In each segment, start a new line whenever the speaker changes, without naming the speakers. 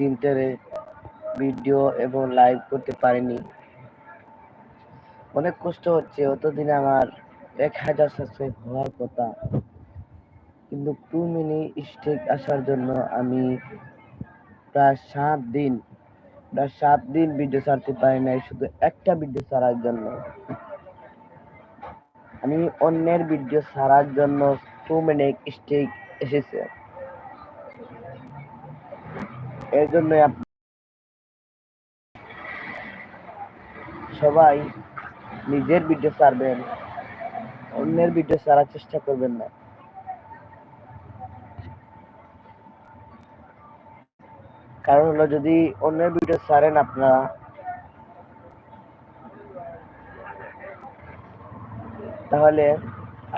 দিন ধরে ভিডিও এবং লাইভ করতে পারিনি। অনেক কষ্ট হচ্ছে, অতদিনে আমার এক হাজার সাবস্ক্রাইব হওয়ার কথা। কিন্তু টু মিনি স্টেক আসার জন্য আমি প্রায় সাত দিন, প্রায় সাত দিন ভিডিও ছাড়তে পারি নাই, শুধু একটা ভিডিও ছাড়ার জন্য। আমি অন্যের ভিডিও ছাড়ার জন্য টু মিনিট স্টেক এসেছে। এর জন্য সবাই নিজের ভিডিও ছাড়বেন, অন্যের ভিডিও ছাড়ার চেষ্টা করবেন না। কারণ হলো যদি অন্যের ভিডিও ছাড়েন আপনারা, তাহলে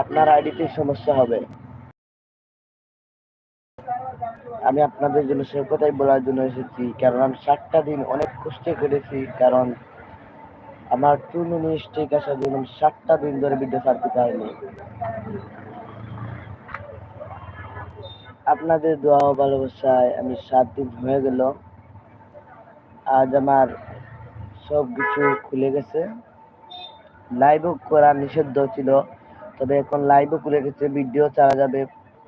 আপনার আইডিতে সমস্যা হবে। আমি আপনাদের জন্য সে কথাই বলার জন্য এসেছি, কারণ আমি সাতটা দিন অনেক কষ্ট করেছি, কারণ আমার টু মিনিট আসার জন্য সাতটা দিন ধরে ভিডিও ছাড়তে পারিনি। আপনাদের দোয়া ও ভালোবাসায় আমি সাত দিন হয়ে গেল। আজ আমার সব কিছু খুলে গেছে। লাইভও করা নিষিদ্ধ ছিল, তবে এখন লাইভও খুলে গেছে ভিডিও চালা যাবে।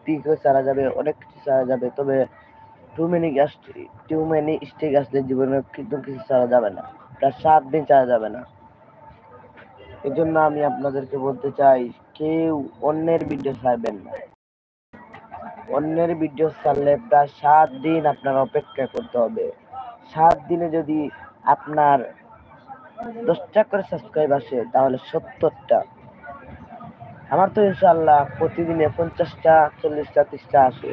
পিকও চালা যাবে, অনেক কিছু চালা যাবে। তবে টু মিনি টু মিনি স্টিক আসলে জীবনে কিন্তু কিছু চালা যাবে না। প্রায় সাত দিন চালা যাবে না। এই জন্য আমি আপনাদেরকে বলতে চাই, কেউ অন্যের ভিডিও ছাড়বেন না। অন্যের ভিডিও ছাড়লে প্রায় সাত দিন আপনার অপেক্ষা করতে হবে। সাত দিনে যদি আপনার দশটা করে সাবস্ক্রাইব আসে, তাহলে সত্তরটা আমার তো ইনশাল্লাহ প্রতিদিনে পঞ্চাশটা, চল্লিশটা, ত্রিশটা আসে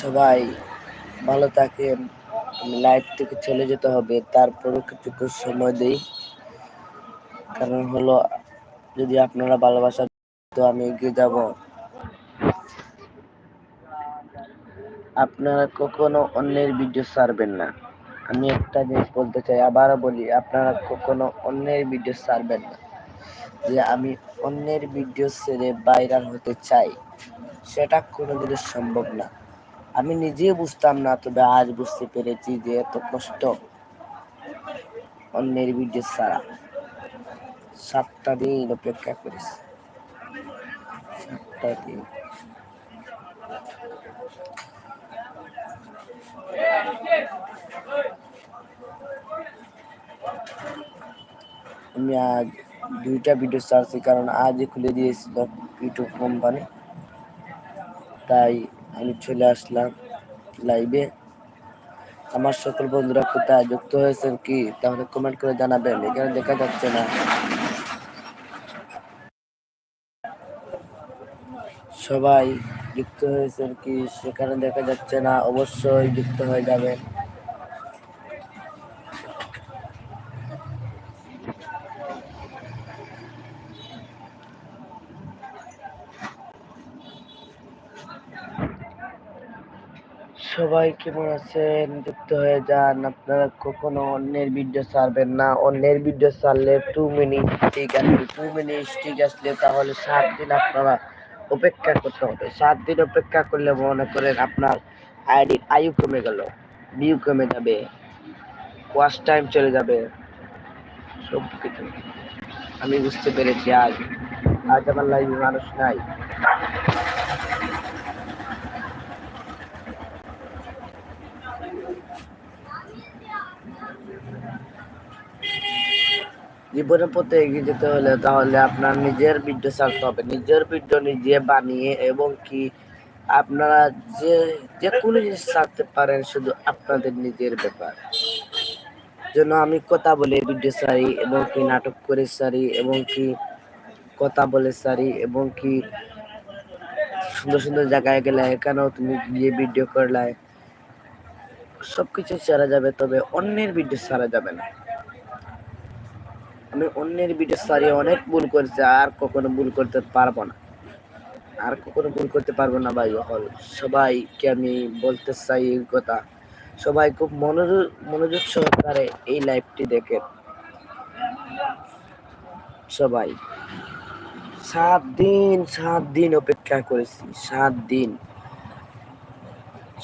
সবাই ভালো থাকেন লাইভ থেকে চলে যেতে হবে, তারপরও কিছু সময় দিই। কারণ হলো, যদি আপনারা ভালোবাসা তো আমি এগিয়ে যাব। আপনারা কখনো অন্যের ভিডিও ছাড়বেন না। আমি একটা জিনিস বলতে চাই, আবারও বলি, আপনারা কখনো অন্যের ভিডিও ছাড়বেন না। যে আমি অন্যের ভিডিও ছেড়ে ভাইরাল হতে চাই, সেটা কোনোদিনও সম্ভব না। আমি নিজেও বুঝতাম না, তবে আজ বুঝতে পেরেছি যে এত কষ্ট অন্যের ভিডিও ছাড়া। সাতটা দিন অপেক্ষা করেছি। সাতটা আমি আজ দুইটা ভিডিও ছাড়ছি, কারণ আজই খুলে দিয়েছিল ইউটিউব কোম্পানি তাই আমি চলে আসলাম লাইভে আমার সকল বন্ধুরা কোথায় যুক্ত হয়েছেন কি, তাহলে কমেন্ট করে জানাবেন। এখানে দেখা যাচ্ছে না। সবাই যুক্ত হয়েছেন কি, সেখানে দেখা যাচ্ছে না, অবশ্যই যুক্ত হয়ে যাবেন সবাই কেমন আছেন? যুক্ত হয়ে যান। আপনারা কখনো অন্যের ভিডিও ছাড়বেন না। অন্যের ভিডিও ছাড়লে টু মিনিট ঠিক আছে টু মিনিট ঠিক আসলে তাহলে সাত দিন আপনারা অপেক্ষা করতে হবে। সাত দিন অপেক্ষা করলে মনে করেন আপনার আইডির আয়ু কমে গেল ভিউ কমে যাবে ওয়াশ টাইম চলে যাবে সব কিছু আমি বুঝতে পেরেছি আজ। আজ আমার লাইভে মানুষ নাই। জীবনের পথে এগিয়ে যেতে হলে তাহলে আপনার নিজের ভিডিও ছাড়তে হবে। নিজের ভিডিও নিজে বানিয়ে এবং কি আপনারা যে যে কোনো জিনিস ছাড়তে পারেন শুধু আপনাদের নিজের ব্যাপার। যেন আমি কথা বলে ভিডিও সারি এবং কি নাটক করে সারি এবং কি কথা বলে সারি এবং কি সুন্দর সুন্দর জায়গায় গেলে এখানেও তুমি গিয়ে ভিডিও করলে। সবকিছু ছাড়া যাবে, তবে অন্যের ভিডিও ছাড়া যাবে না। আমি অন্যের ভিডিও সারিয়ে অনেক ভুল করেছি, আর কখনো ভুল করতে পারব না। আর কখনো ভুল করতে পারব না ভাই হল সবাইকে আমি বলতে চাই এই কথা। সবাই খুব মনোযোগ মনোযোগ সহকারে এই লাইভটি দেখে সবাই, সাত দিন সাত দিন অপেক্ষা করেছি, সাত দিন।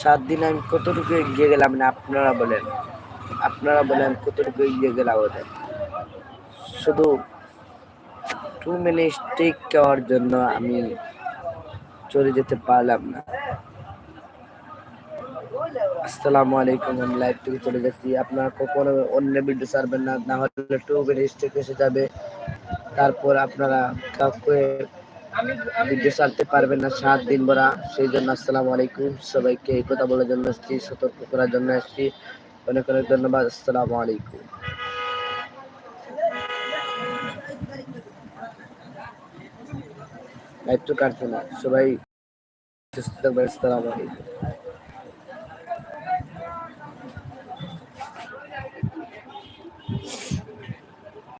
সাত দিন আমি কতটুকু এগিয়ে গেলাম না আপনারা বলেন? আপনারা বলেন কতটুকু এগিয়ে গেলাম ওদের? শুধু টু মিনিট টেক খাওয়ার জন্য আমি চলে যেতে পারলাম না। আসসালামু আলাইকুম, আমি লাইভ থেকে চলে যাচ্ছি। আপনারা কখনো অন্য ভিডিও ছাড়বেন না না হলে টু মিনিট এসে যাবে। তারপর আপনারা কাউকে ভিডিও ছাড়তে পারবেন না, সাত দিন ভরা। সেই জন্য আসসালামু আলাইকুম। সবাইকে এই কথা বলার জন্য আসছি, সতর্ক করার জন্য আসছি। অনেক অনেক ধন্যবাদ। আসসালামু আলাইকুম। লাইভ তো কাটছে না সবাই সুস্থ থাকবেন আসসালামু আলাইকুম